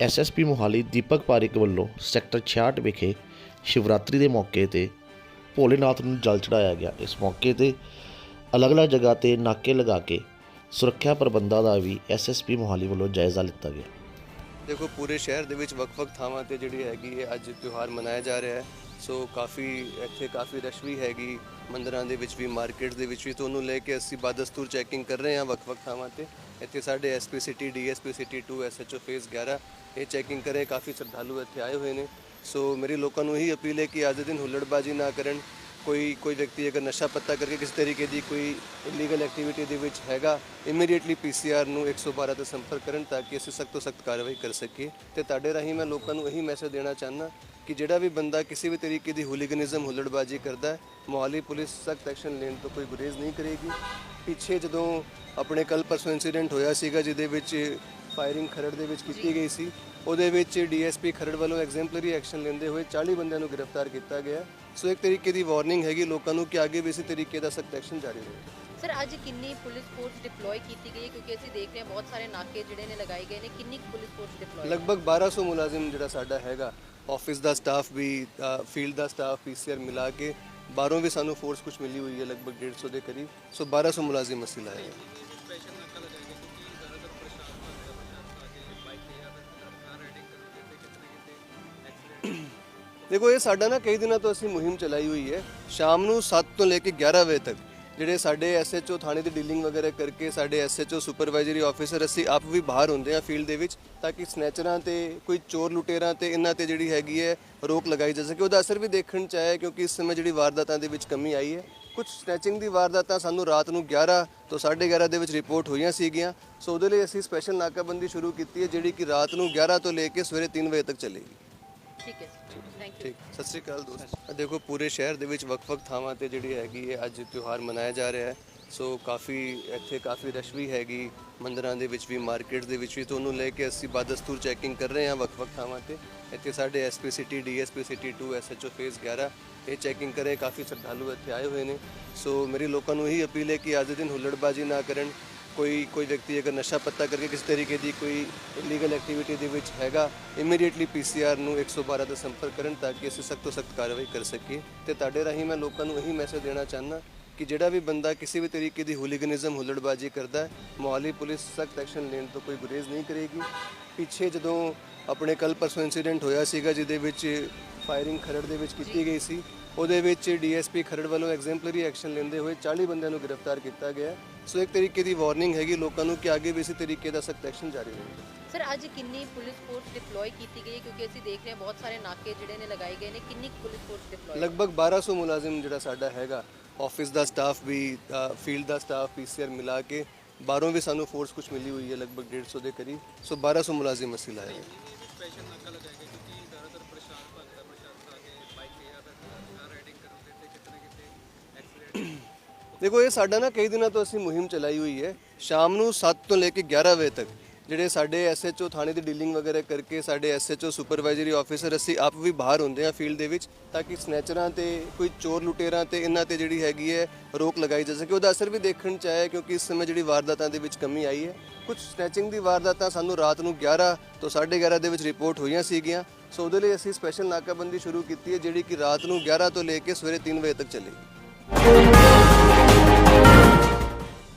SSP Mohali ਦੀਪਕ ਪਾਰਿਕ ਵੱਲੋਂ sector 66 ਵਿਖੇ ਸ਼ਿਵਰਾਤਰੀ ਦੇ ਮੌਕੇ ਤੇ ਭੋਲੇਨਾਥ ਨੂੰ ਜਲ ਚੜਾਇਆ ਗਿਆ। ਇਸ ਮੌਕੇ ਤੇ ਅਲੱਗ-ਅਲੱਗ ਜਗ੍ਹਾ ਤੇ ਨਾਕੇ ਲਗਾ ਕੇ ਸੁਰੱਖਿਆ ਪ੍ਰਬੰਧਾਂ ਦਾ ਵੀ ਐਸਐਸਪੀ ਮੋਹਾਲੀ ਵੱਲੋਂ ਜਾਇਜ਼ਾ ਲਿੱਤਾ ਗਿਆ। ਦੇਖੋ, ਪੂਰੇ ਸ਼ਹਿਰ ਦੇ ਵਿੱਚ ਵੱਖ-ਵੱਖ ਥਾਵਾਂ ਤੇ ਜਿਹੜੀ ਹੈਗੀ ਹੈ, ਅੱਜ ਤਿਉਹਾਰ ਮਨਾਇਆ ਜਾ ਰਿਹਾ ਹੈ। ਸੋ ਕਾਫੀ ਇੱਥੇ ਕਾਫੀ ਰਸ਼ ਵੀ ਹੈਗੀ, ਮੰਦਰਾਂ ਦੇ ਵਿੱਚ ਵੀ, ਮਾਰਕੀਟ ਦੇ ਵਿੱਚ ਵੀ। ਤੋਂ ਉਹਨੂੰ ਲੈ ਕੇ ਅਸੀਂ ਬਾਦਸਤੂਰ ਚੈਕਿੰਗ ਕਰ ਰਹੇ ਹਾਂ ਵੱਖ-ਵੱਖ ਥਾਵਾਂ ਤੇ। ਇੱਥੇ ਸਾਡੇ SP city DSP city 2 SHO phase 11 ਇਹ ਚੈਕਿੰਗ ਕਰੇ। ਕਾਫੀ ਸ਼ਰਧਾਲੂ ਇੱਥੇ ਆਏ ਹੋਏ ਨੇ। ਸੋ ਮੇਰੀ ਲੋਕਾਂ ਨੂੰ ਇਹੀ ਅਪੀਲ ਹੈ ਕਿ ਅੱਜ ਦੇ ਦਿਨ ਹੁੱਲੜਬਾਜ਼ੀ ਨਾ ਕਰਨ। ਕੋਈ ਕੋਈ ਵਿਅਕਤੀ ਅਗਰ ਨਸ਼ਾ ਪੱਤਾ ਕਰਕੇ ਕਿਸੇ ਤਰੀਕੇ ਦੀ ਕੋਈ ਇਲੀਗਲ ਐਕਟੀਵਿਟੀ ਦੇ ਵਿੱਚ ਹੈਗਾ ਇਮੀਡੀਏਟਲੀ ਪੀਸੀਆਰ ਨੂੰ 112 ਤੇ ਸੰਪਰਕ ਕਰਨ ਤਾਂ ਕਿ ਅਸੀਂ ਸਖਤ ਤੋਂ ਸਖਤ ਕਾਰਵਾਈ ਕਰ ਸਕੀਏ। ਤੇ ਤੁਹਾਡੇ ਰਾਹੀਂ ਮੈਂ ਲੋਕਾਂ ਨੂੰ ਇਹੀ ਮੈਸੇਜ ਦੇਣਾ ਚਾਹੁੰਦਾ ਕਿ ਜਿਹੜਾ ਵੀ ਬੰਦਾ ਕਿਸੇ ਵੀ ਤਰੀਕੇ ਦੀ ਹੁਲੀਗਨਿਜ਼ਮ ਹੁੱਲੜਬਾਜ਼ੀ ਕਰਦਾ ਹੈ, ਮੋਹਾਲੀ ਪੁਲਿਸ ਸਖਤ ਐਕਸ਼ਨ ਲੈਣ ਤੋਂ ਕੋਈ ਗੁਰੇਜ਼ ਨਹੀਂ ਕਰੇਗੀ। ਪਿੱਛੇ ਜਦੋਂ ਆਪਣੇ ਕੱਲ ਪਰਸੋਂ ਇਨਸੀਡੈਂਟ ਹੋਇਆ ਸੀਗਾ, ਜਿਹਦੇ ਵਿੱਚ ਫਾਇਰਿੰਗ ਖਰੜ ਦੇ ਵਿੱਚ ਕੀਤੀ ਗਈ ਸੀ ਉਹਦੇ ਵਿੱਚ ਡੀਐਸਪੀ ਖਰੜ ਵੱਲੋਂ ਐਗਜ਼ੈਂਪਲਰੀ ਐਕਸ਼ਨ ਲੈਂਦੇ ਹੋਏ 40 ਬੰਦਿਆਂ ਨੂੰ ਗ੍ਰਿਫਤਾਰ ਕੀਤਾ ਗਿਆ। ਸੋ ਇੱਕ ਤਰੀਕੇ ਦੀ ਵਾਰਨਿੰਗ ਹੈਗੀ ਲੋਕਾਂ ਨੂੰ ਕਿ ਅੱਗੇ ਵੀ ਇਸੇ ਤਰੀਕੇ ਦਾ ਸਖਤ ਐਕਸ਼ਨ ਜਾਰੀ ਰਹੇ। ਸਰ ਅੱਜ ਕਿੰਨੀ ਪੁਲਿਸ ਫੋਰਸ ਡਿਪਲੋਏ ਕੀਤੀ ਗਈ ਹੈ? ਕਿਉਂਕਿ ਅਸੀਂ ਦੇਖ ਰਹੇ ਹਾਂ ਬਹੁਤ ਸਾਰੇ ਨਾਕੇ ਜਿਹੜੇ ਨੇ ਲਗਾਏ ਗਏ ਨੇ। ਕਿੰਨੀ ਪੁਲਿਸ ਫੋਰਸ ਡਿਪਲੋਏ ਲਗਭਗ 1200 ਮੁਲਾਜ਼ਮ ਜਿਹੜਾ ਸਾਡਾ ਹੈਗਾ ਆਫਿਸ ਦਾ ਸਟਾਫ ਵੀ ਫੀਲਡ ਦਾ ਸਟਾਫ ਪੀਸੀਆਰ ਮਿਲਾ ਕੇ ਬਾਹਰੋਂ ਵੀ ਸਾਨੂੰ ਫੋਰਸ ਕੁਝ ਮਿਲੀ ਹੋਈ ਹੈ ਲਗਭਗ 150 ਦੇ ਕਰੀਬ। ਸੋ 1200 ਮੁਲਾਜ਼ਮ ਅਸੀਂ ਲਾਏ ਦੇਖੋ, ਇਹ ਸਾਡਾ ਨਾ ਕਈ ਦਿਨਾਂ ਤੋਂ ਅਸੀਂ ਮੁਹਿੰਮ ਚਲਾਈ ਹੋਈ ਹੈ। ਸ਼ਾਮ ਨੂੰ 7 ਤੋਂ ਲੈ ਕੇ 11 ਵਜੇ ਤੱਕ ਜਿਹੜੇ ਸਾਡੇ ਐਸਐਚਓ ਥਾਣੇ ਦੀ ਡੀਲਿੰਗ ਵਗੈਰਾ ਕਰਕੇ ਸਾਡੇ ਐਸਐਚਓ ਸੁਪਰਵਾਈਜ਼ਰੀ ਆਫੀਸਰ ਅਸੀਂ ਆਪ ਵੀ ਬਾਹਰ ਹੁੰਦੇ ਆ ਫੀਲਡ ਦੇ ਵਿੱਚ ਤਾਂ ਕਿ ਸਨੈਚਰਾਂ ਤੇ ਕੋਈ ਚੋਰ ਲੁਟੇਰਾਂ ਤੇ ਇਹਨਾਂ ਤੇ ਜਿਹੜੀ ਹੈਗੀ ਹੈ ਰੋਕ ਲਗਾਈ ਜਾ ਸਕੇ। ਉਹਦਾ ਅਸਰ ਵੀ ਦੇਖਣ ਚ ਆਇਆ ਕਿਉਂਕਿ ਇਸ ਸਮੇਂ ਜਿਹੜੀ ਵਾਰਦਾਤਾਂ ਦੇ ਵਿੱਚ ਕਮੀ ਆਈ ਹੈ। ਕੁਝ ਸਨੈਚਿੰਗ ਦੀ ਵਾਰਦਾਤਾਂ ਸਾਨੂੰ ਰਾਤ ਨੂੰ 11 ਤੋਂ 11:30 ਦੇ ਵਿੱਚ ਰਿਪੋਰਟ ਹੋਈਆਂ ਸੀਗੀਆਂ। ਸੋ ਉਹਦੇ ਲਈ ਅਸੀਂ ਸਪੈਸ਼ਲ ਨਾਕਾਬੰਦੀ ਸ਼ੁਰੂ ਕੀਤੀ ਹੈ ਜਿਹੜੀ ਕਿ ਰਾਤ ਨੂੰ 11 ਤੋਂ ਲੈ ਕੇ ਸਵੇਰੇ 3 ਵਜੇ ਤੱਕ ਚੱਲੇਗੀ। ਠੀਕ ਹੈ। ਥੈਂਕ ਯੂ ਠੀਕ। ਸਤਿ ਸ੍ਰੀ ਅਕਾਲ ਦੋਸਤ। ਦੇਖੋ, ਪੂਰੇ ਸ਼ਹਿਰ ਦੇ ਵਿੱਚ ਵੱਖ-ਵੱਖ ਥਾਵਾਂ ਤੇ ਜਿਹੜੀ ਹੈਗੀ ਹੈ, ਅੱਜ ਤਿਉਹਾਰ ਮਨਾਇਆ ਜਾ ਰਿਹਾ ਹੈ। ਸੋ ਕਾਫੀ ਇੱਥੇ ਕਾਫੀ ਰਸ਼ ਵੀ ਹੈਗੀ। ਮੰਦਰਾਂ ਦੇ ਵਿੱਚ ਵੀ, ਮਾਰਕੀਟ ਦੇ ਵਿੱਚ ਵੀ। ਤੋਂ ਉਹਨੂੰ ਲੈ ਕੇ ਅਸੀਂ ਬਾਦਸਤੂਰ ਚੈਕਿੰਗ ਕਰ ਰਹੇ ਹਾਂ ਵੱਖ-ਵੱਖ ਥਾਵਾਂ ਤੇ। ਇੱਥੇ ਸਾਡੇ SP city DSP city 2 SHO phase 11 ਇਹ ਚੈਕਿੰਗ ਕਰੇ। ਕਾਫੀ ਸ਼ਰਧਾਲੂ ਇੱਥੇ ਆਏ ਹੋਏ ਨੇ। ਸੋ ਮੇਰੀ ਲੋਕਾਂ ਨੂੰ ਇਹੀ ਅਪੀਲ ਹੈ ਕਿ ਅੱਜ ਦੇ ਦਿਨ ਹੁੱਲੜਬਾਜ਼ੀ ਨਾ ਕਰਨ। ਕੋਈ ਕੋਈ ਵਿਅਕਤੀ ਅਗਰ ਨਸ਼ਾ ਪੱਤਾ ਕਰਕੇ ਕਿਸੇ ਤਰੀਕੇ ਦੀ ਕੋਈ ਇਲੀਗਲ ਐਕਟੀਵਿਟੀ ਦੇ ਵਿੱਚ ਹੈਗਾ ਇਮੀਡੀਏਟਲੀ ਪੀਸੀਆਰ ਨੂੰ 112 ਤੇ ਸੰਪਰਕ ਕਰਨ ਤਾਂ ਕਿ ਅਸੀਂ ਸਖਤ ਤੋਂ ਸਖਤ ਕਾਰਵਾਈ ਕਰ ਸਕੀਏ। ਤੇ ਤੁਹਾਡੇ ਰਾਹੀਂ ਮੈਂ ਲੋਕਾਂ ਨੂੰ ਇਹੀ ਮੈਸੇਜ ਦੇਣਾ ਚਾਹੁੰਦਾ ਕਿ ਜਿਹੜਾ ਵੀ ਬੰਦਾ ਕਿਸੇ ਵੀ ਤਰੀਕੇ ਦੀ ਹੁਲੀਗਨਿਜ਼ਮ ਹੁੱਲੜਬਾਜ਼ੀ ਕਰਦਾ ਮੋਹਾਲੀ ਪੁਲਿਸ ਸਖਤ ਐਕਸ਼ਨ ਲੈਣ ਤੋਂ ਕੋਈ ਗੁਰੇਜ਼ ਨਹੀਂ ਕਰੇਗੀ। ਪਿੱਛੇ ਜਦੋਂ ਆਪਣੇ ਕੱਲ ਪਰਸੋਂ ਇਨਸੀਡੈਂਟ ਹੋਇਆ ਸੀਗਾ, ਜਿਹਦੇ ਵਿੱਚ ਫਾਇਰਿੰਗ ਖਰੜ ਦੇ ਵਿੱਚ ਕੀਤੀ ਗਈ ਸੀ। ਉਹਦੇ ਵਿੱਚ ਡੀਐਸਪੀ ਖਰੜ ਵੱਲੋਂ ਐਗਜ਼ੈਂਪਲਰੀ ਐਕਸ਼ਨ ਲੈਂਦੇ ਹੋਏ 40 ਬੰਦਿਆਂ ਨੂੰ ਗ੍ਰਿਫਤਾਰ ਕੀਤਾ ਗਿਆ ਸੋ ਇੱਕ ਤਰੀਕੇ ਦੀ ਵਾਰਨਿੰਗ ਹੈਗੀ ਲੋਕਾਂ ਨੂੰ ਕਿ ਅੱਗੇ ਵੀ ਇਸੇ ਤਰੀਕੇ ਦਾ ਸਖਤ ਐਕਸ਼ਨ ਜਾਰੀ ਰਹੇ। ਸਰ ਅੱਜ ਕਿੰਨੀ ਪੁਲਿਸ ਫੋਰਸ ਡਿਪਲੋਏ ਕੀਤੀ ਗਈ ਹੈ? ਕਿਉਂਕਿ ਅਸੀਂ ਦੇਖ ਰਹੇ ਹਾਂ ਬਹੁਤ ਸਾਰੇ ਨਾਕੇ ਜਿਹੜੇ ਨੇ ਲਗਾਏ ਗਏ ਨੇ। ਕਿੰਨੀ ਪੁਲਿਸ ਫੋਰਸ ਡਿਪਲੋਏ ਲਗਭਗ 1200 ਮੁਲਾਜ਼ਮ ਜਿਹੜਾ ਸਾਡਾ ਹੈਗਾ ਆਫਿਸ ਦਾ ਸਟਾਫ ਵੀ ਫੀਲਡ ਦਾ ਸਟਾਫ ਪੀਸੀਆਰ ਮਿਲਾ ਕੇ ਬਾਹਰੋਂ ਵੀ ਸਾਨੂੰ ਫੋਰਸ ਕੁਝ ਮਿਲੀ ਹੋਈ ਹੈ ਲਗਭਗ 150 ਦੇ ਕਰੀਬ। ਸੋ 1200 ਮੁਲਾਜ਼ਮ ਅਸੀਂ ਲਾਏ। ਹੈ ਦੇਖੋ, ਇਹ ਸਾਡਾ ਨਾ ਕਈ ਦਿਨਾਂ ਤੋਂ ਅਸੀਂ ਮੁਹਿੰਮ ਚਲਾਈ ਹੋਈ ਹੈ। ਸ਼ਾਮ ਨੂੰ 7 ਤੋਂ ਲੈ ਕੇ 11 ਵਜੇ ਤੱਕ ਜਿਹੜੇ ਸਾਡੇ ਐਸਐਚਓ ਥਾਣੇ ਦੀ ਡੀਲਿੰਗ ਵਗੈਰਾ ਕਰਕੇ ਸਾਡੇ ਐਸਐਚਓ ਸੁਪਰਵਾਈਜ਼ਰੀ ਆਫੀਸਰ ਅਸੀਂ ਆਪ ਵੀ ਬਾਹਰ ਹੁੰਦੇ ਆ ਫੀਲਡ ਦੇ ਵਿੱਚ ਤਾਂ ਕਿ ਸਨੈਚਰਾਂ ਤੇ ਕੋਈ ਚੋਰ ਲੁਟੇਰਾਂ ਤੇ ਇਹਨਾਂ ਤੇ ਜਿਹੜੀ ਹੈਗੀ ਹੈ ਰੋਕ ਲਗਾਈ ਜਾ ਸਕੇ। ਉਹਦਾ ਅਸਰ ਵੀ ਦੇਖਣ ਚ ਆਇਆ ਕਿਉਂਕਿ ਇਸ ਸਮੇਂ ਜਿਹੜੀ ਵਾਰਦਾਤਾਂ ਦੇ ਵਿੱਚ ਕਮੀ ਆਈ ਹੈ। ਕੁਝ ਸਨੈਚਿੰਗ ਦੀ ਵਾਰਦਾਤਾਂ ਸਾਨੂੰ ਰਾਤ ਨੂੰ 11 ਤੋਂ 11:30 ਦੇ ਵਿੱਚ ਰਿਪੋਰਟ ਹੋਈਆਂ ਸੀਗੀਆਂ। ਸੋ ਉਹਦੇ ਲਈ ਅਸੀਂ ਸਪੈਸ਼ਲ ਨਾਕਾਬੰਦੀ ਸ਼ੁਰੂ ਕੀਤੀ ਹੈ ਜਿਹੜੀ ਕਿ ਰਾਤ ਨੂੰ 11 ਤੋਂ ਲੈ ਕੇ ਸਵੇਰੇ 3 ਵਜੇ ਤੱਕ ਚੱਲੇਗੀ।